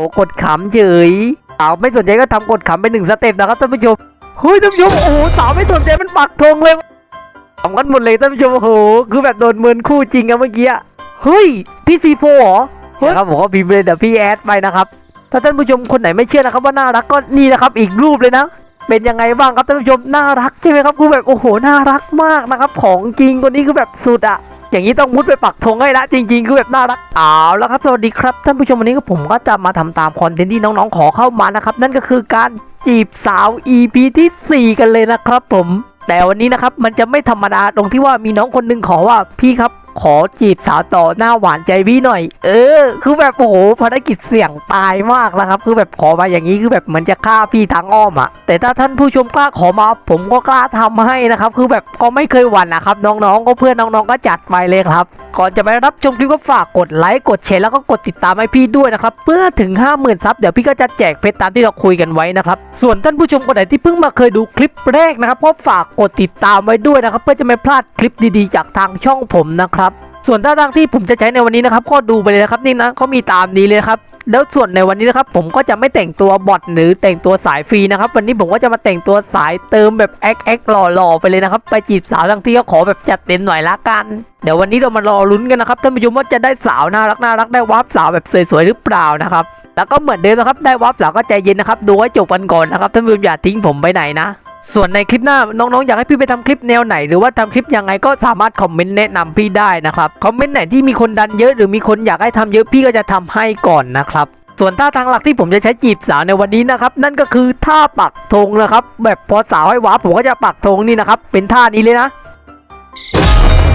อ้กดขำเฉยสาวไม่สนใจก็ทำกดขำไปหนึ่งสเต็ปนะครับท่านผู้ชมเฮ้ยท่านผู้ชมโอ้โหสาวไม่สนใจมันปักธงเลยขำกันหมดเลยท่านผู้ชมโอ้โหคือแบบโดนเมินคู่จริงอะเมื่อกี้อะเฮ้ยพี่ซีโฟเหรอนะครับผมก็พิมพ์เลยเดี๋ยวพี่แอดไปนะครับถ้าท่านผู้ชมคนไหนไม่เชื่อนะครับว่าน่ารักก็นี่นะครับอีกรูปเลยนะ เป็นยังไงบ้างครับท่านผู้ชมน่ารักใช่ไหมครับคือแบบโอ้โหน่ารักมากนะครับ ของจริงคนนี้คือแบบสุดอะ อย่างนี้ต้องมุดไปปักธงให้ละจริง ๆ คือแบบน่ารักเอาแล้วครับสวัสดีครับท่านผู้ชมวันนี้ก็ผมก็จะมาทำตามคอนเทนต์ที่น้องๆขอเข้ามานะครับ นั่นก็คือการจีบสาว EP ที่ 4 กันเลยนะครับผมแต่วันนี้นะครับมันจะไม่ธรรมดาตรงที่ว่ามีน้องคนหนึงขอว่าพี่ครับขอจีบสาวต่อหน้าหวานใจพี่หน่อย เออ คือแบบโอ้โหภารกิจเสี่ยงตายมากนะครับ คือแบบขอมาอย่างนี้คือแบบเหมือนจะฆ่าพี่ทางอ้อมอะแต่ถ้าท่านผู้ชมกล้าขอมา ผมก็กล้าทำให้นะครับ คือแบบก็ไม่เคยหวั่นนะครับ น้องๆ ก็เพื่อนน้องๆ ก็จัดไปเลยครับ ก่อนจะไปรับชมคลิปก็ฝากกดไลค์กดแชร์แล้วก็กดติดตามให้พี่ด้วยนะครับเพื่อถึง 50,000ซับเดี๋ยวพี่ก็จะแจกเพชรตามที่เราคุยกันไว้นะครับส่วนท่านผู้ชมคนไหนที่เพิ่งมาเคยดูคลิปแรกนะครับก็ฝากกดติดตามไว้ด้วยนะครับ เพื่อจะไม่พลาดคลิปดีๆ จากทางช่องผมนะครับ ส่วนท่าทางที่ผมจะใช้ในวันนี้นะครับก็ดูไปเลยนะครับนี่นะเขามีตามนี้เลยครับแล้วส่วนในวันนี้นะครับผมก็จะไม่แต่งตัวบอทหรือแต่งตัวสายฟรีนะครับ วันนี้ผมก็จะมาแต่งตัวสายเติมแบบแอ๊กแอ๊กหล่อๆไปเลยนะครับ ไปจีบสาวทั้งที่ก็ขอแบบจัดเต็มหน่อยละกัน เดี๋ยววันนี้เรามารอลุ้นกันนะครับท่านผู้ชมว่าจะได้สาวน่ารักน่ารักได้วาร์ปสาวแบบสวยๆหรือเปล่านะครับแล้วก็เหมือนเดิมนะครับได้วาร์ปสาวก็ใจเย็นนะครับดูให้จบกันก่อนนะครับท่านผู้ชมอย่าทิ้งผมไปไหนนะ ส่วนในคลิปหน้าน้องๆอยากให้พี่ไปทำคลิปแนวไหน หรือว่าทำคลิปยังไงก็สามารถคอมเมนต์แนะนำพี่ได้นะครับคอมเมนต์ไหนที่มีคนดันเยอะหรือมีคนอยากให้ทำเยอะพี่ก็จะทำให้ก่อนนะครับส่วนท่าทางหลักที่ผมจะใช้จีบสาวในวันนี้นะครับนั่นก็คือท่าปักธงนะครับ แบบพอสาวให้ว้าผมก็จะปักธงนี่นะครับเป็นท่านี้เลยนะ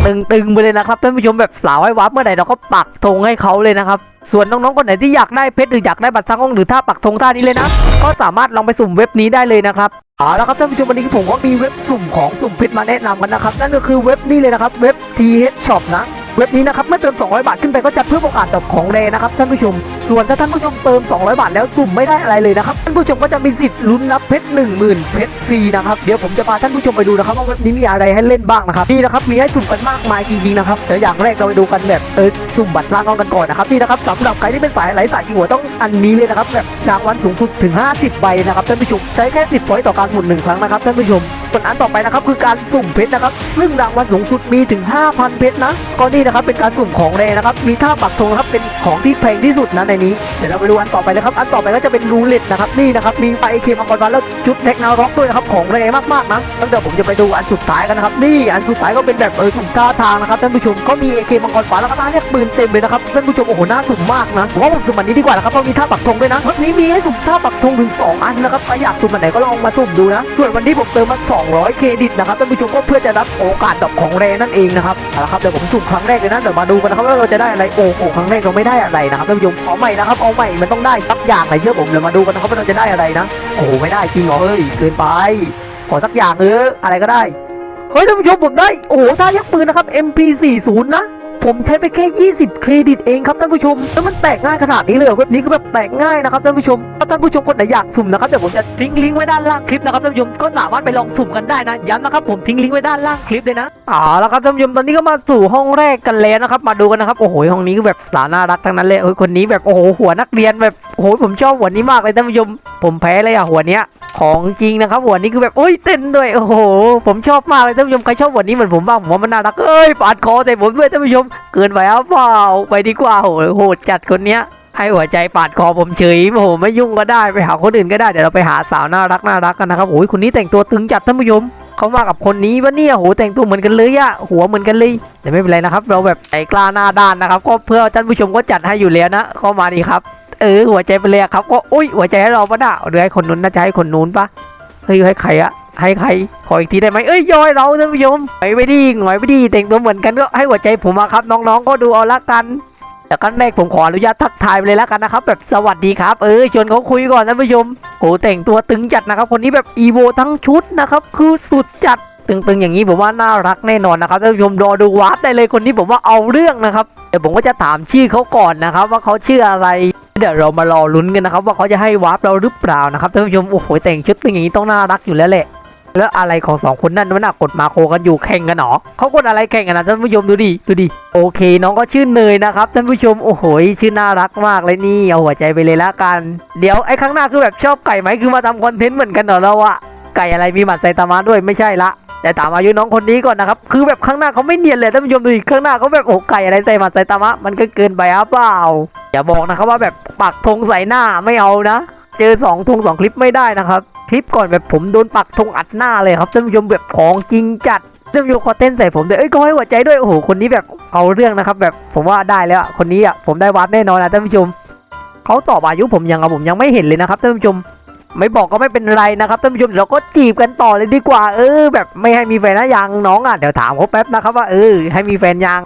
ตึงๆไปเลยนะครับท่านผู้ชมแบบสาวให้วับเมื่อไหร่เราก็ปักธงให้เขาเลยนะครับส่วนน้องๆคนไหนที่อยากได้เพชรหรืออยากได้บัตรสร้างห้องหรือท่าปักธงท่านี้เลยนะก็สามารถลองไปสุ่มเว็บนี้ได้เลยนะครับเอาละครับท่านผู้ชมวันนี้ผมก็มีเว็บสุ่มของสุ่มเพชรมาแนะนำกันนะครับนั่นก็คือเว็บนี้เลยนะครับเว็บ TH Shop นะ เว็บนี้นะครับเมื่อเติม 200 บาทขึ้นไปก็จะเพิ่มโอกาสดอกของแรนะครับท่านผู้ชม ส่วนถ้าท่านผู้ชมเติม 200 บาทแล้วสุ่มไม่ได้อะไรเลยนะครับท่านผู้ชมก็จะมีสิทธิ์ลุ้นรับเพชร10,000 เพชรฟรีนะครับเดี๋ยวผมจะพาท่านผู้ชมไปดูนะครับว่าเว็บนี้มีอะไรให้เล่นบ้างนะครับนี่นะครับมีให้สุ่มกันมากมายจริงๆนะครับเดี๋ยวอย่างแรกเราไปดูกันแบบเออสุ่มบัตรสร้างห้องกันก่อนนะครับนี่นะครับสำหรับใครที่เป็นสายไหลสายหัวต้องอันนี้เลยนะครับแบบรางวัลสูงสุดถึง 50 ใบนะครับท่านผู้ชมใช้แค่ 10พอยต์ต่อการหมุนหนึ่งครั้งนะครับท่านผู้ชมส่วนอันต่อไปนะครับคือการสุ่มเพชรนะครับซึ่งรางวัลสูงสุดมีถึง 5,000 เพชรนะก็นี่นะครับเป็นการสุ่มของแรนะครับ มีท่าปักธงนะครับเป็นของที่แพงที่สุดนะในนี้เดี๋ยวเราไปดูอันต่อไปเลยครับ อันต่อไปก็จะเป็นรูเล็ตนะครับนี่นะครับมีไปเคมังกรฟ้าแล้วชุดเทคนาร็อกด้วยนะครับของแรงมากๆนะแล้วเดี๋ยวผมจะไปดูอันสุดท้ายกันนะครับนี่อันสุดท้ายก็เป็นแบบเออสุ่มท่าทางนะครับท่านผู้ชมก็มีเอเคมังกรฟ้าแล้วก็ท่าเรียกปืนเต็มเลยนะครับท่านผู้ชมโอ้โหน่าสุ่มมากนะผมว่าผมสุ่มอันนี้ดีกว่านะครับเพราะมีท่าปักธงด้วยนะวันนี้มีให้สุ่มท่าปักธงถึงสองอันนะครับใครอยากสุ่มอันไหนก็ลองมาสุ่มดูนะ ส่วนวันนี้ผมเติมมา200เครดิตนะครับท่านผู้ชมก็เพื่อจะรับโอกาสดอกของแรนั่นเองนะครับเอาละครับเดี๋ยวผมสุ่มครั้งแรกเลยนะเดี๋ยวมาดูกันนะครับว่าเราจะได้อะไรโอ้โหครั้งแรกเราไม่ได้อะไรนะครับท่านผู้ชมเอาใหม่นะครับเอาใหม่มันต้องได้สักอย่างไหนเชื่อผมเดี๋ยวมาดูกันนะครับว่าเราจะได้อะไรนะโอ้โหไม่ได้จริงเหรอเฮ้ยเกินไปขอสักอย่างเอออะไรก็ได้เฮ้ยท่านผู้ชมผมได้โอ้โหท่ายักปืนนะครับ MP40 นะ ผมใช้ไปแค่ 20 เครดิตเองครับท่านผู้ชม แล้วมันแตกง่ายขนาดนี้เลยเหรอว็บนี้ก็แบบแตกง่ายนะครับท่านผู้ชมถ้าท่านผู้ชมคนไหนอยากสุ่มนะครับเดี๋ยวผมจะทิ้งลิงก์ไว้ด้านล่างคลิปนะครับท่านผู้ชมก็สามารถไปลองสุ่มกันได้นะย้ำนะครับผมทิ้งลิงก์ไว้ด้านล่างคลิปเลยนะเอาละครับท่านผู้ชมตอนนี้ก็มาสู่ห้องแรกกันแล้วนะครับมาดูกันนะครับโอ้โหห้องนี้ก็แบบสาวน่ารักทั้งนั้นเลยเฮ้ยคนนี้แบบโอ้โหหัวนักเรียนแบบโอ้โหผมชอบหัวนี้มากเลยท่านผู้ชมผมแพ้เลยอะหัวเนี้ยของจริงนะครับหัวนี้คือแบบโอ้ยเต้นด้วยโอ้โหผมชอบมากเลยท่านผู้ชมใครชอบหัวนี้เหมือนผมบ้างผมว่ามันน่ารักเอ้ยปาดคอใส่ผมด้วยท่านผู้ชมเกินไปเอาเปล่าไปดีกว่าโหโหดจัดคนเนี้ยให้หัวใจปาดคอผมเฉยโอ้โหไม่ยุ่งก็ได้ไปหาคนอื่นก็ได้เดี๋ยวเราไปหาสาวน่ารักน่ารักกันนะครับโอ้ยคนนี้แต่งตัวตึงจัดท่านผู้ชมเขามากับคนนี้วะเนี่ยโหแต่งตัวเหมือนกันเลยอะหัวเหมือนกันเลยแต่ไม่เป็นไรนะครับ เราแบบใจกล้าหน้าด้านนะครับ ก็เพื่อท่านผู้ชมก็จัดให้อยู่แล้วนะเข้ามาดีครับ เออหัวใจไปเลยครับก็อุ้ยหัวใจให้เราปะน่ะหรือให้คนนู้นน่าจะให้คนนู้นปะเฮ้ยให้ใครอะ ให้ใครขออีกทีได้ไหมเอ้ยย่อยเราท่านผู้ชมไปไปดีหงอยไปดีแต่งตัวเหมือนกันก็ให้หัวใจผมมาครับน้องๆก็ดูเอาละกันแต่ขั้นแรกผมขออนุญาตทักทายไปเลยละกันนะครับ แบบสวัสดีครับ เออชวนเขาคุยก่อนท่านผู้ชมโอ้แต่งตัวตึงจัดนะครับ คนนี้แบบอีโวทั้งชุดนะครับ คือสุดจัดตึงๆอย่างนี้ผมว่าน่ารักแน่นอนนะครับท่านผู้ชมรอดูวาร์ปได้เลยคนนี้ผมว่าเอาเรื่องนะครับเดี๋ยวผมก็จะถามชื่อเขาก่อนนะครับ ว่าเขาชื่ออะไรเดี๋ยวเรามารอลุ้นกันนะครับ ว่าเขาจะให้วาร์ปเราหรือเปล่านะครับท่านผู้ชมโอ้โหแต่งชุดเป็นอย่างนี้ต้องน่ารักอยู่แล้วแหละ แล้วอะไรของสองคนนั่นมันน่ะกดมาโคกันอยู่แข่งกันเหรอเขากดอะไรแข่งกันนะท่านผู้ชมดูดิดูดิโอเค น้องก็ชื่อเนยนะครับท่านผู้ชมโอ้โหชื่อน่ารักมากเลยนี่เอาหัวใจไปเลยละกัน เดี๋ยวไอ้ข้างหน้าคือแบบชอบไก่ไหมคือมาทำคอนเทนต์เหมือนกันเหรอเราอะไก่อะไรมีหมัดไซตามะด้วยไม่ใช่ละแต่ถามอายุน้องคนนี้ก่อนนะครับ คือแบบข้างหน้าเขาไม่เนียนเลยท่านผู้ชมดูดิข้างหน้าเขาแบบโอ้ไก่อะไรใส่หมัดใส่ตามะมันก็เกินไปอะเปล่า อย่าบอกนะครับว่าแบบปักธงใส่หน้าไม่เอานะ เจอสองธงสองคลิปไม่ได้นะครับ คลิปก่อนแบบผมโดนปักธงอัดหน้าเลยครับท่านผู้ชมแบบของจริงจัดท่านผู้ชมขอเต้นใส่ผมด้วยเอ้ยก็ให้หัวใจด้วยโอ้โหคนนี้แบบเอาเรื่องนะครับ แบบผมว่าได้แล้วคนนี้อะผมได้วาร์ปแน่นอนนะท่านผู้ชมเขาตอบอายุผมยังอะผมยังไม่เห็นเลยนะครับท่านผู้ชมไม่บอกก็ไม่เป็นไรนะครับท่านผู้ชมเราก็จีบกันต่อเลยดีกว่า เออ แบบไม่ให้มีแฟนนะยังน้องอะเดี๋ยวถามเขาแป๊บนะครับว่าเออให้มีแฟนยัง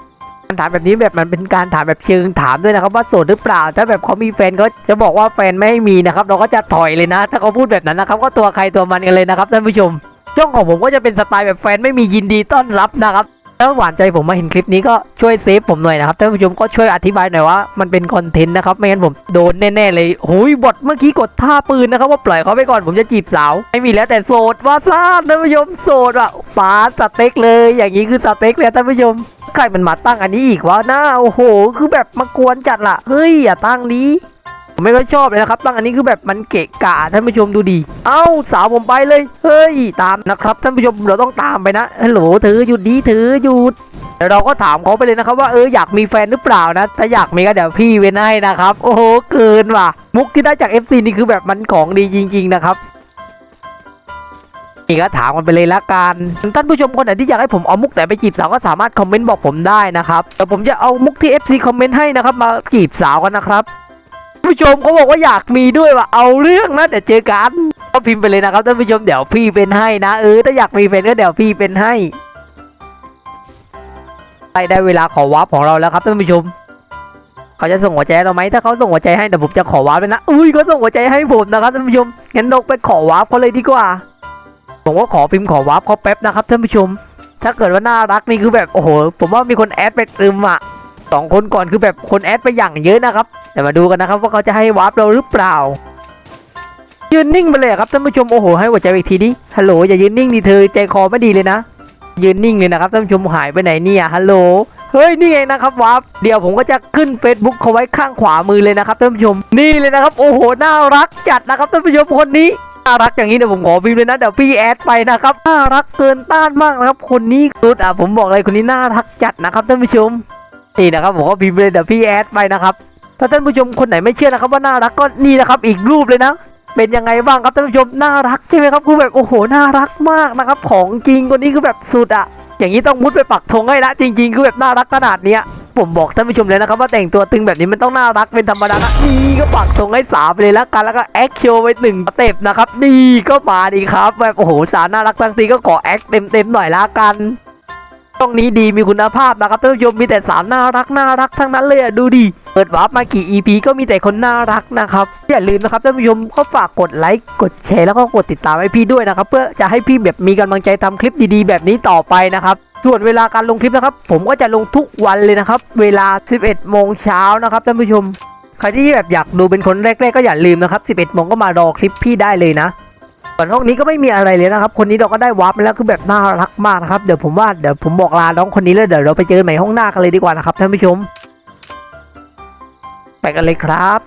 ถามแบบนี้แบบมันเป็นการถามแบบเชิงถามด้วยนะครับว่าโสดหรือเปล่า ถ้าแบบเขามีแฟนก็จะบอกว่าแฟนไม่ให้มีนะครับ เราก็จะถอยเลยนะ ถ้าเขาพูดแบบนั้นนะครับ ก็ตัวใครตัวมันกันเลยนะครับท่านผู้ชมช่องของผมก็จะเป็นสไตล์แบบแฟนไม่มียินดีต้อนรับนะครับ แล้วหวานใจผมมาเห็นคลิปนี้ก็ช่วยเซฟผมหน่อยนะครับท่านผู้ชมก็ช่วยอธิบายหน่อยว่ามันเป็นคอนเทนต์นะครับ ไม่งั้นผมโดนแน่ๆเลยโอ้ยบทเมื่อกี้กดท่าปืนนะครับ ว่าปล่อยเขาไปก่อนผมจะจีบสาว ไม่มีแล้วแต่โสดว่าซ่าท่านผู้ชมโสดอะปาสเต็กเลย อย่างนี้คือสเต็กเลยท่านผู้ชมใครมันมาตั้งอันนี้อีกวะหน้าโอ้โห คือแบบมากวนจัดละเฮ้ยอย่าตั้งนี้ ผมไม่ค่อยชอบเลยนะครับตั้งอันนี้คือแบบมันเกะกะท่านผู้ชมดูดี เอ้าสาวผมไปเลย เฮ้ยตามนะครับท่านผู้ชมเราต้องตามไปนะฮัลโหลเธอหยุดดีเธอหยุดเราก็ถามเขาไปเลยนะครับว่าเอออยากมีแฟนหรือเปล่านะ ถ้าอยากมีก็เดี๋ยวพี่เว้นให้นะครับ โอ้โหเกินว่ะ มุกที่ได้จาก FC นี่คือแบบมันของดีจริง ๆ นะครับนี่ก็ถามกันไปเลยละกันท่านผู้ชมคนไหนที่อยากให้ผมเอามุกไหนไปจีบสาวก็สามารถคอมเมนต์บอกผมได้นะครับเดี๋ยวผมจะเอามุกที่ FC คอมเมนต์ให้นะครับมาจีบสาวกันนะครับ ผู้ชมเขาบอกว่าอยากมีด้วยว่าเอาเรื่องนะเดี๋ยวเจอกันก็พิมพ์ไปเลยนะครับท่านผู้ชมเดี๋ยวพี่เป็นให้นะเออถ้าอยากมีแฟนก็เดี๋ยวพี่เป็นให้ได้เวลาขอวาร์ปของเราแล้วครับท่านผู้ชมเขาจะส่งหัวใจเราไหมถ้าเขาส่งหัวใจให้เดี๋ยวผมจะขอวาร์ปเลยนะ อุ้ยเขาส่งหัวใจให้ผมนะครับท่านผู้ชม งั้นนกไปขอวาร์ปเขาเลยดีกว่า ผมก็ขอพิมพ์ขอวาร์ปเขาแป๊บนะครับท่านผู้ชม ถ้าเกิดว่าน่ารักนี่คือแบบโอ้โห ผมว่ามีคนแอดไปตึมอะ สองคนก่อนคือแบบคนแอดไปอย่างเยอะนะครับเดี๋ยวมาดูกันนะครับว่าเขาจะให้วาร์ปเราหรือเปล่า ยืนนิ่งไปเลยครับท่านผู้ชมโอ้โหให้หัวใจอีกทีดิฮัลโหลอย่ายืนนิ่งดิเธอใจคอไม่ดีเลยนะ ยืนนิ่งเลยนะครับท่านผู้ชมหายไปไหนเนี่ยฮัลโหลเฮ้ยนี่ไงนะครับวาร์ปเดี๋ยวผมก็จะขึ้น Facebook เขาไว้ข้างขวามือเลยนะครับท่านผู้ชมนี่เลยนะครับโอ้โหน่ารักจัดนะครับท่านผู้ชมคนนี้น่ารักอย่างนี้เดี๋ยวผมขอพิมพ์เลยนะเดี๋ยวพี่แอดไปนะครับน่ารักเกินต้านมากนะครับคนนี้สุดอะผมบอกเลยคนนี้น่ารักจัดนะครับท่านผู้ชม นี่นะครับผมก็พิมพ์เลยเดี๋ยวพี่แอดไปนะครับถ้าท่านผู้ชมคนไหนไม่เชื่อนะครับว่าน่ารักก็นี่นะครับอีกรูปเลยนะเป็นยังไงบ้างครับท่านผู้ชมน่ารักใช่ไหมครับคือแบบโอ้โหน่ารักมากนะครับ ของจริงคนนี้คือแบบสุดอะอย่างนี้ต้องมุดไปปักธงให้ละจริง ๆ คือแบบน่ารักขนาดเนี้ยผมบอกท่านผู้ชมเลยนะครับว่าแต่งตัวตึงแบบนี้มันต้องน่ารักเป็นธรรมดานะนี่ก็ปักธงให้สามไปเลยละกันแล้วก็แอคโชว์ไปหนึ่งสเต็ปนะครับนี่ก็มาดีครับแบบโอ้โหสารน่ารักทั้งทีก็ขอแอคเต็มๆหน่อยละกัน ช่องนี้ดีมีคุณภาพนะครับท่านผู้ชมมีแต่สาวน่ารักน่ารักทั้งนั้นเลยดูดิเปิดวาร์ปมากี่ EP ก็มีแต่คนน่ารักนะครับอย่าลืมนะครับท่านผู้ชมก็ฝากกดไลค์กดแชร์แล้วก็กดติดตามให้พี่ด้วยนะครับ เพื่อจะให้พี่แบบมีกำลังใจทำคลิปดีๆ แบบนี้ต่อไปนะครับส่วนเวลาการลงคลิปนะครับ ผมก็จะลงทุกวันเลยนะครับ เวลา 11 โมงเช้านะครับท่านผู้ชมใครที่แบบอยากดูเป็นคนแรกๆก็อย่าลืมนะครับ 11 โมงก็มารอคลิปพี่ได้เลยนะ ส่วนห้องนี้ก็ไม่มีอะไรเลยนะครับ คนนี้เราก็ได้วาร์ปแล้วคือแบบน่ารักมากนะครับ เดี๋ยวผมว่าเดี๋ยวผมบอกลาน้องคนนี้แล้วเดี๋ยวเราไปเจอกันใหม่ห้องหน้ากันเลยดีกว่านะครับท่านผู้ชม ไปกันเลยครับ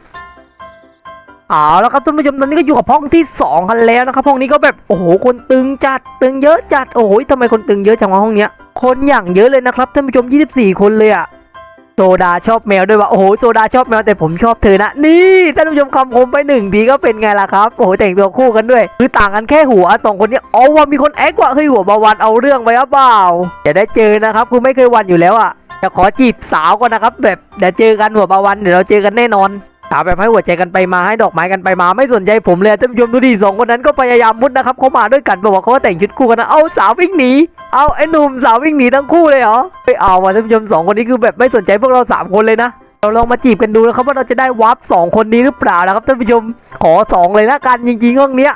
เอาแล้วครับท่านผู้ชมตอนนี้ก็อยู่กับห้องที่สองกันแล้วนะครับห้องนี้ก็แบบโอ้โหคนตึงจัดตึงเยอะจัดโอ้โหทำไมคนตึงเยอะจังวะห้องเนี้ยคนอย่างเยอะเลยนะครับท่านผู้ชม 24 คนเลยอะ ดาชอบแมวด้วยว่ะโอ้โหโซดาชอบแมวแต่ผมชอบเธอนะนี่ท่านผู้ชมคำคมไปหนึ่งทีก็เป็นไงล่ะครับโอ้โหแต่งตัวคู่กันด้วยคือต่างกันแค่หัวสองคนนี้อ๋อว่ามีคนแอกว่าเฮ้ยหัวบาวันเอาเรื่องไปหรือเปล่าจะได้เจอนะครับคือไม่เคยวันอยู่แล้วอะจะขอจีบสาวก่อนนะครับ แบบเดี๋ยวเจอกันหัวบาวันเดี๋ยวเราเจอกันแน่นอน สาวแบบให้หัวใจกันไปมาให้ดอกไม้กันไปมาไม่สนใจผมเลยท่านผู้ชมดูดิสองคนนั้นก็พยายามมุดนะครับเขามาด้วยกันบอกว่าเขาแต่งชุดคู่กันนะเอาสาววิ่งหนีเอาไอ้หนุ่มสาววิ่งหนีทั้งคู่เลยเหรอไปเอาว่ะท่านผู้ชมสองคนนี้คือแบบไม่สนใจพวกเราสามคนเลยนะเราลองมาจีบกันดูนะครับว่าเราจะได้วาร์ปสองคนนี้หรือเปล่านะครับท่านผู้ชมขอสองเลยละกันจริงๆห้องเนี้ย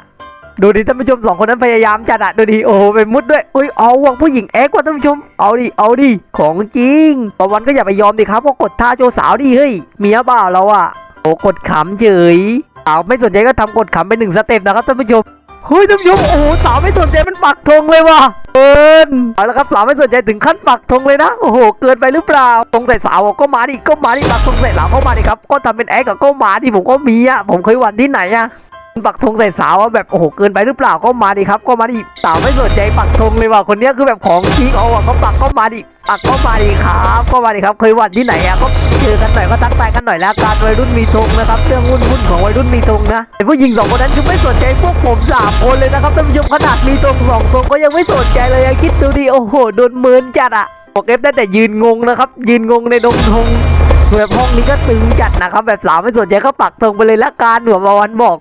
ดูดิท่านผู้ชมสองคนนั้นพยายามจัดอะดูดิโอ้ไปมุดด้วยอุ้ยเอาว่ะผู้หญิงแอ๊กว่าท่านผู้ชมเอาดิเอาดิของจริงปะวันก็อย่าไปยอมดิครับก็กดท่าโจสาวดิเฮ้ยเมียเปล่าเราอะ อ้กดขำเฉยสาวไม่สนใจก็ทำกดขำไปหนึ่งสเต็ปนะครับท่านผู้ชมเฮ้ยท่านผู้ชมโอ้สาวไม่สนใจมันปักธงเลยว่ะเกินเอาละครับสาวไม่สนใจถึงขั้นปักธงเลยนะโอ้โหเกินไปหรือเปล่าตรงใส่สาวอะก็มาดิก็มาดิปักธงใส่สาวก็มาดิครับก็ทำเป็นแอคกับก็มาดิผมก็มีอะผมเคยวันที่ไหนอะ ปักธงใส่สาวอะแบบโอ้โหเกินไปหรือเปล่าก็มาดิครับ ก็มาดิสาวไม่สนใจปักธงเลยว่ะคนนี้คือแบบของจริงเอาอะเขาปักก็มาดิปักก็มาดิครับก็มาดิครับเคยวันที่ไหนอะก็เจอกันหน่อยก็ทักทายกันหน่อยแล้วการวัยรุ่นมีธงนะครับเรื่องวุ่นวุ่นของวัยรุ่นมีธงนะแต่ผู้หญิงสองคนนั้นคือไม่สนใจพวกผมสามคนเลยนะครับท่านผู้ชมขนาดมีธงสองธงก็ยังไม่สนใจเลยคิดดูดิโอ้โหโดนเมินจัดอะบอกเอฟได้แต่ยืนงงนะครับ ยืนงงในดงธงแบบห้องนี้ก็ตึงจัดนะครับแบบสาวไม่สนใจก็ปักธงไปเลยละกันหัวบาวันบอก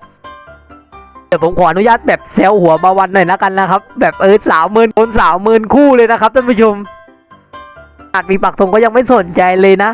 เดี๋ยวผมขออนุญาตแบบแซวหัวบาวันหน่อยละกันนะครับ แบบเออสาวหมื่นคนสาวหมื่นคู่เลยนะครับท่านผู้ชมอาจมีปักธงก็ยังไม่สนใจเลยนะ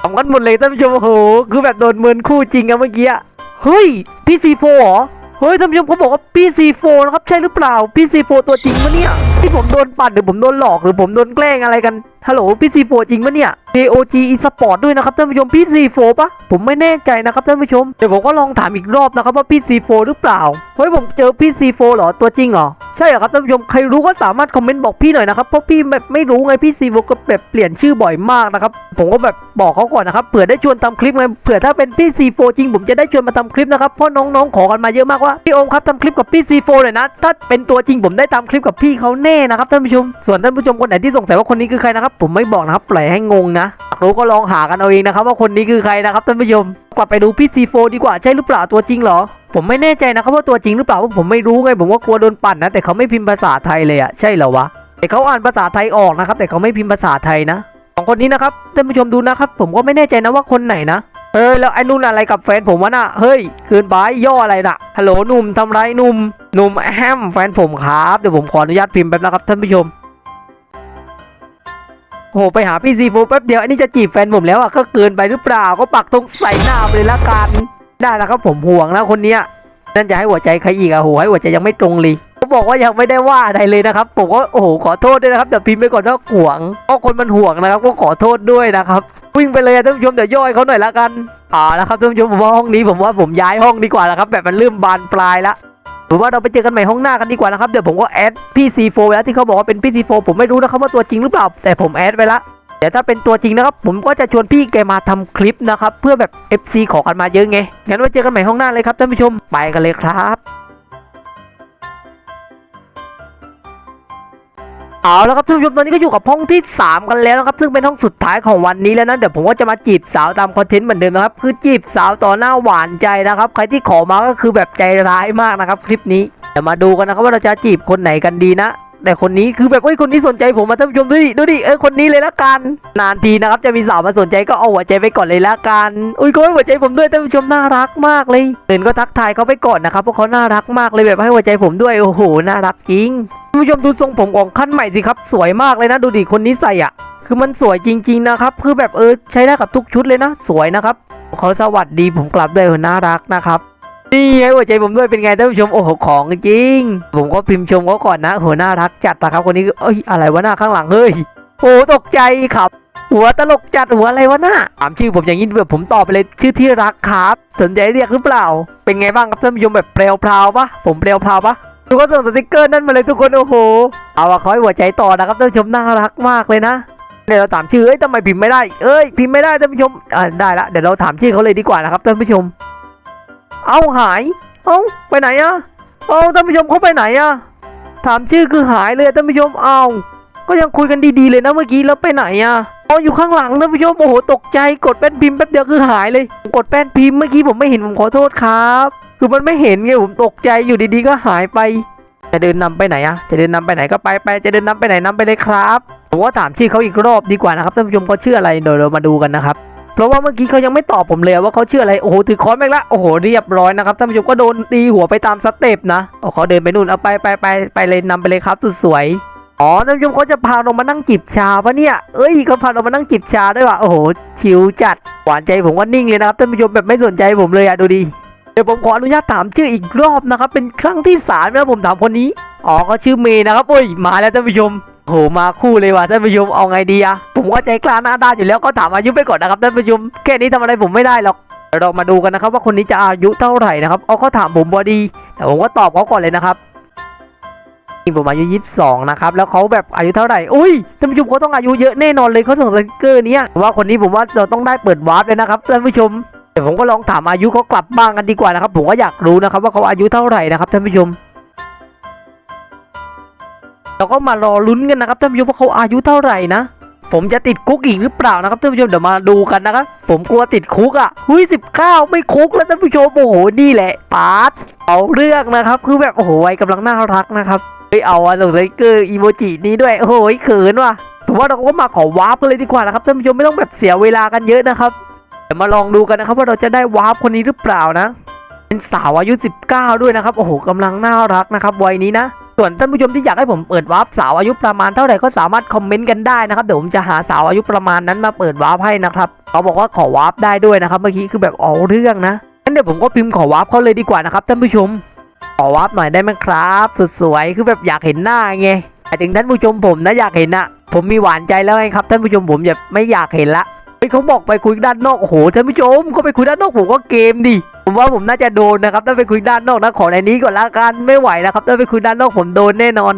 ทำกันหมดเลยท่านผู้ชมโอ้โหคือแบบโดนหมื่นคู่จริงอะเมื่อกี้อะเฮ้ยพี่ซีโฟเหรอเฮ้ยท่านผู้ชมเขาบอกว่าพี่ซีโฟนะครับใช่หรือเปล่าพี่ซีโฟตัวจริงปะเนี่ยที่ผมโดนปั่นหรือผมโดนหลอกหรือผมโดนแกล้งอะไรกัน ฮัลโหลพี่ซีโฟจริงปะเนี่ย JOG eSport ด้วยนะครับท่านผู้ชมพี่ซีโฟปะผมไม่แน่ใจนะครับท่านผู้ชมเดี๋ยวผมก็ลองถามอีกรอบนะครับว่าพี่ซีโฟหรือเปล่าเฮ้ยผมเจอพี่ซีโฟเหรอตัวจริงเหรอใช่เหรอครับท่านผู้ชมใครรู้ก็สามารถคอมเมนต์บอกพี่หน่อยนะครับเพราะพี่แบบไม่รู้ไงพี่ซีโฟก็แบบเปลี่ยนชื่อบ่อยมากนะครับผมก็แบบบอกเขาก่อนนะครับเผื่อได้ชวนทำคลิปไงเผื่อถ้าเป็นพี่ซีโฟจริง ผมจะได้ชวนมาทำคลิปนะครับเพราะน้องๆขอกันมาเยอะมากว่าพี่โอมครับทำคลิปกับพี่ซีโฟหน่อยนะถ้าเป็นตัวจริงผมได้ทำคลิปกับพี่เขาแน่นะครับท่านผู้ชมส่วนท่านผู้ชมคนไหนที่สงสัยว่าคนนี้คือใครนะครับผมไม่บอกนะครับปล่อยให้งงนะรู้ก็ลองหากันเอาเองนะครับว่าคนนี้คือใครนะครับท่านผู้ชมกลับไปดูพี่ซีโฟดีกว่าใช่หรือเปล่าตัวจริงเหรอ ผมไม่แน่ใจนะครับว่าตัวจริงหรือเปล่าเพราะผมไม่รู้ไงผมว่ากลัวโดนปั่นนะ แต่เขาไม่พิมพ์ภาษาไทยเลยอะใช่เหรอวะแต่เขาอ่านภาษาไทยออกนะครับแต่เขาไม่พิมพ์ภาษาไทยนะสองคนนี้นะครับท่านผู้ชมดูนะครับ ผมก็ไม่แน่ใจนะว่าคนไหนนะเฮ้ยแล้วไอ้นุ่นอะไรกับแฟนผมวะน่ะเฮ้ยเกินไปย่ออะไรน่ะฮัลโหลหนุ่มทำไรหนุ่มหนุ่มแฮมแฟนผมครับเดี๋ยวผมขออนุญาตพิมพ์แป๊บนะครับท่านผู้ชม โอ้โหไปหาพี่ซีโฟแป๊บเดียวอันนี้จะจีบแฟนผมแล้วอะก็เกินไปหรือเปล่าก็ปักตรงใส่หน้าไปเลยละกัน ได้แล้วครับผมห่วงแล้วคนเนี้ยนั่นจะให้หัวใจใครอีกอะโหให้หัวใจยังไม่ตรงเลยเขาบอกว่ายังไม่ได้ว่าอะไรเลยนะครับผมก็โอ้โหขอโทษด้วยนะครับเดี๋ยวพิมพ์ไปก่อนว่าห่วงเพราะคนมันห่วงนะครับก็ขอโทษด้วยนะครับวิ่งไปเลยท่านผู้ชมเดี๋ยวย่อยเขาหน่อยละกันอ่าแล้วครับท่านผู้ชมผมว่าห้องนี้ผมว่าผมย้ายห้องดีกว่าแล้วครับแบบมันเริ่มบานปลายละ หรือว่าเราไปเจอกันใหม่ห้องหน้ากันดีกว่านะครับ เดี๋ยวผมก็แอดพี่ซีโฟแล้วที่เขาบอกว่าเป็นพี่ซีโฟผมไม่รู้นะครับว่าตัวจริงหรือเปล่า แต่ผมแอดไปละเดี๋ยวถ้าเป็นตัวจริงนะครับ ผมก็จะชวนพี่แกมาทำคลิปนะครับ เพื่อแบบ FC ขอกันมาเยอะไงงั้นไว้เจอกันใหม่ห้องหน้าเลยครับท่านผู้ชมไปกันเลยครับ เอาแล้วครับท่านผู้ชมตอนนี้ก็อยู่กับห้องที่ 3 กันแล้วนะครับ ซึ่งเป็นห้องสุดท้ายของวันนี้แล้วนะเดี๋ยวผมก็จะมาจีบสาวตามคอนเทนต์เหมือนเดิมนะครับคือจีบสาวต่อหน้าหวานใจนะครับ ใครที่ขอมาก็คือแบบใจร้ายมากนะครับ คลิปนี้เดี๋ยวมาดูกันนะครับว่าเราจะจีบคนไหนกันดีนะ แต่คนนี้คือแบบเอ้ยคนนี้สนใจผมมาท่านผู้ชมดูดิดูดิเออคนนี้เลยละกัน นานทีนะครับจะมีสาวมาสนใจก็เอาหัวใจไปก่อนเลยละกันอุ้ยเขาให้หัวใจผมด้วยท่านผู้ชมน่ารักมากเลยเดินก็ทักทายเขาไปก่อนนะครับเพราะเขาน่ารักมากเลยแบบให้หัวใจผมด้วยโอ้โหน่ารักจริงท่านผู้ชมดูทรงผมของขั้นใหม่สิครับ สวยมากเลยนะดูดิคนนี้ใส่อะคือมันสวยจริง ๆนะครับ คือแบบเออใช้ได้กับทุกชุดเลยนะ สวยนะครับเขาสวัสดีผมกลับด้วยน่ารักนะครับ นี่ไงหัวใจผมด้วยเป็นไงท่านผู้ชมโอ้โหของจริง ผมก็พิมพ์ชมเขาก่อนนะโหน่ารักจัดนะครับคนนี้เอ้ยอะไรวะหน้าข้างหลังเฮ้ยโอ้ตกใจครับ หัวตลกจัดหัวอะไรวะหน้าถามชื่อผมอย่างนี้แบบผมตอบไปเลยชื่อที่รักครับสนใจเรียกหรือเปล่า เป็นไงบ้างครับท่านผู้ชมแบบเปลวพราวปะผมเปลวพราวปะทุกคนส่งสติกเกอร์นั่นมาเลยทุกคนโอ้โหเอาอะเขาให้หัวใจต่อนะครับท่านผู้ชมน่ารักมากเลยนะเดี๋ยวเราถามชื่อเอ้ยทำไมพิมพ์ไม่ได้เอ้ยพิมพ์ไม่ได้ท่านผู้ชมอ่าได้ละเดี๋ยวเราถามชื่อเขาเลยดีกว่านะครับท่านผู้ชม เอาหาย เอาไปไหนอะเอาท่านผู้ชมเขาไปไหนอะถามชื่อคือหายเลยท่านผู้ชมเอาก็ยังคุยกันดีๆเลยนะเมื่อกี้แล้วไปไหนอะเอาอยู่ข้างหลังท่านผู้ชมโอ้โหตกใจกดแป้นพิมพ์แป๊บเดียวคือหายเลยกดแป้นพิมพ์เมื่อกี้ผมไม่เห็นผมขอโทษครับ คือมันไม่เห็นไงผมตกใจอยู่ดีๆก็หายไป จะเดินนำไปไหนอะจะเดินนำไปไหนก็ไปไปจะเดินนำไปไหนนำไปเลยครับผมว่าถามชื่อเขาอีกรอบดีกว่านะครับท่านผู้ชมเขาชื่ออะไรเดี๋ยวเรามาดูกันนะครับ เพราะว่าเมื่อกี้เขายังไม่ตอบผมเลยว่าเขาเชื่ออะไรโอ้โหถือค้อนไปละโอ้โหเรียบร้อยนะครับท่านผู้ชมก็โดนตีหัวไปตามสเต็ปนะโอ้เขาเดินไปนู่นเอาไปไปไปไปเลยนำไปเลยครับสุดสวยอ๋อท่านผู้ชมเขาจะพาเรามานั่งจิบชาปะเนี่ย เอ้ยเขาพาเรามานั่งจิบชาด้วยว่ะ โอ้โห ชิวจัด หวานใจผมว่านิ่งเลยนะครับท่านผู้ชมแบบไม่สนใจผมเลยอะดูดิ เดี๋ยวผมขออนุญาตถามชื่ออีกรอบนะครับ เป็นครั้งที่สามแล้วผมถามคนนี้ อ๋อเขาชื่อเมย์นะครับ โอ้ย มาแล้วท่านผู้ชม โหมาคู่เลยว่ะท่านผู้ชมเอาไงดีอะผมก็ใจกล้าหน้าด้านอยู่แล้วก็ถามอายุไปก่อนนะครับท่านผู้ชมแค่นี้ทำอะไรผมไม่ได้หรอกเรามาดูกันนะครับ ว่าคนนี้จะอายุเท่าไหร่นะครับเอาเขาถามผมบอดี แต่ผมก็ตอบเขาก่อนเลยนะครับผมอายุ22นะครับแล้วเขาแบบอายุเท่าไหร่อุ้ยท่านผู้ชมเขาต้องอายุเยอะแน่นอนเลยเขาส่งสติกเกอร์นี้ว่าคนนี้ผมว่าเราต้องได้เปิดวาร์ปเลยนะครับท่านผู้ชมเดี๋ยวผมก็ลองถามอายุเขากลับบ้างกันดีกว่านะครับผมก็อยากรู้นะครับว่าเขาอายุเท่าไหร่นะครับท่านผู้ชม เราก็มารอลุ้นกันนะครับท่านผู้ชมว่าเขาอายุเท่าไหร่นะ ผมจะติดคุกอีกหรือเปล่านะครับท่านผู้ชมเดี๋ยวมาดูกันนะครับผมกลัวติดคุกอะหุ้ยสิบเก้าไม่คุกแล้วท่านผู้ชมโอ้โหนี่แหละปาร์ตเอาเรื่องนะครับ คือแบบโอ้โหวัยกำลังน่ารักนะครับเฮ้ยเอาอะส่งสติกเกอร์อีโมจินี้ด้วยโอ้โหเขินว่ะผมว่าเราก็มาขอวาร์ปกันเลยดีกว่านะครับท่านผู้ชมไม่ต้องแบบเสียเวลากันเยอะนะครับเดี๋ยวมาลองดูกันนะครับว่าเราจะได้วาร์ปคนนี้หรือเปล่านะ เป็นสาวอายุ 19 ด้วยนะครับโอ้โหกำลังน่ารักนะครับวัยนี้นะ ส่วนท่านผู้ชมที่อยากให้ผมเปิดวาร์ปสาวอายุประมาณเท่าไหร่ก็สามารถคอมเมนต์กันได้นะครับเดี๋ยวผมจะหาสาวอายุประมาณนั้นมาเปิดวาร์ปให้นะครับเขาบอกว่าขอวาร์ปได้ด้วยนะครับ เมื่อกี้คือแบบเอาเรื่องนะงั้นเดี๋ยวผมก็พิมพ์ขอวาร์ปเขาเลยดีกว่านะครับท่านผู้ชมขอวาร์ปหน่อยได้ไหมครับสุดสวยคือแบบอยากเห็นหน้าไงแต่ถึงท่านผู้ชมผมนะอยากเห็นอะผมมีหวานใจแล้วไงครับท่านผู้ชมผมจะไม่อยากเห็นละเฮ้เขาบอกไปคุยด้านนอกโอ้โหท่านผู้ชมเขาไปคุยด้านนอกผมก็เกมดิ ผมว่าผมน่าจะโดนนะครับถ้าไปคุยด้านนอกนะขอในนี้ก่อนละกันไม่ไหวนะครับถ้าไปคุยด้านนอกผมโดนแน่นอน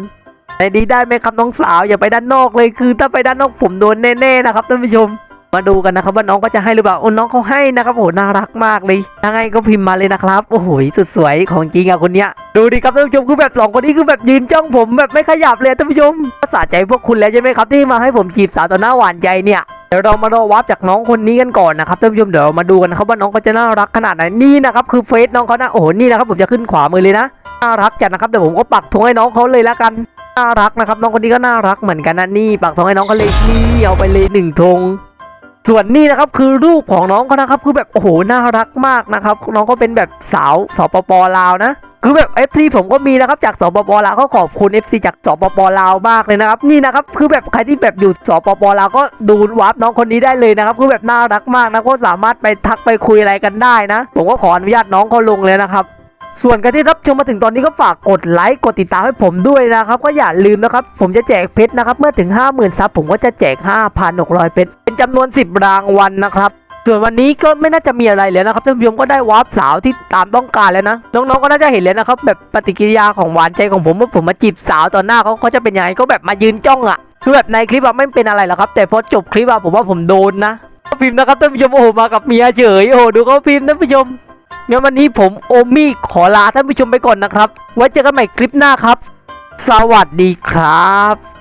ในนี้ได้ไหมครับน้องสาวอย่าไปด้านนอกเลยคือถ้าไปด้านนอกผมโดนแน่ๆนะครับท่านผู้ชม มาดูกันนะครับว่าน้องก็จะให้หรือเปล่าโอ้น้องเขาให้นะครับโอ้โหน่ารักมากเลยยังไงก็พิมพ์มาเลยนะครับโอ้โหสุดสวยของจริงอะคนเนี้ยดูดิครับท่านผู้ชมคือแบบสองคนนี้คือแบบยืนจ้องผมแบบไม่ขยับเลยท่านผู้ชมก็สะใจพวกคุณแล้วใช่ไหมครับที่มาให้ผมจีบสาวต่อหน้าหวานใจเนี่ยเดี๋ยวเรามารอวับจากน้องคนนี้กันก่อนนะครับท่านผู้ชมเดี๋ยวมาดูกันนะครับว่าน้องเขาจะน่ารักขนาดไหนนี่นะครับคือเฟซน้องเขานะโอ้โหนี่นะครับผมจะขึ้นขวามือเลยนะน่ารักจัดนะครับเดี๋ยวผมก็ปักธงให้น้องเขาเลยละกันน่ารักนะครับน้องคนนี้ก็น่ารักเหมือนกันนะนี่ปักธงให้น้องเขาเลยนี่เอาไปเลยหนึ่งธง ส่วนนี่นะครับคือรูปของน้องเขานะครับคือแบบโอ้โหน่ารักมากนะครับน้องก็เป็นแบบสาวสปปลาวนะคือแบบ FC ผมก็มีนะครับจากสปปลาวก็ขอบคุณ FC จากสปปลาวมากเลยนะครับนี่นะครับคือแบบใครที่แบบอยู่สปปลาวก็ดูวาร์ปน้องคนนี้ได้เลยนะครับคือแบบน่ารักมากนะก็สามารถไปทักไปคุยอะไรกันได้นะ ผมก็ขออนุญาตน้องเขาลงเลยนะครับ ส่วนการที่รับชมมาถึงตอนนี้ก็ฝากกดไลค์กดติดตามให้ผมด้วยนะครับ ก็อย่าลืมนะครับ ผมจะแจกเพชรนะครับ เมื่อถึง 50,000ซับผมก็จะแจก 5,600เพชรเป็นจำนวน 10 รางวัลนะครับ ส่วนวันนี้ก็ไม่น่าจะมีอะไรเลยนะครับท่านผู้ชมก็ได้วาร์ปสาวที่ตามต้องการแล้วนะน้องๆก็น่าจะเห็นแล้วนะครับ แบบปฏิกิริยาของหวานใจของผมว่าผมมาจีบสาวต่อหน้าเขาเขาจะเป็นยังไงก็แบบมายืนจ้องอะคือแบบในคลิปอะไม่เป็นอะไรหรอกครับ แต่พอจบคลิปอะผมว่าผมโดนนะเขาพิมพ์นะครับท่านผู้ชมโอ้มากับเมียเฉยโอ้ดูเขาพิมพ์ท่านผู้ชม งั้นวันนี้ผมโอมี่ขอลาท่านผู้ชมไปก่อนนะครับ ไว้เจอกันใหม่คลิปหน้าครับ สวัสดีครับ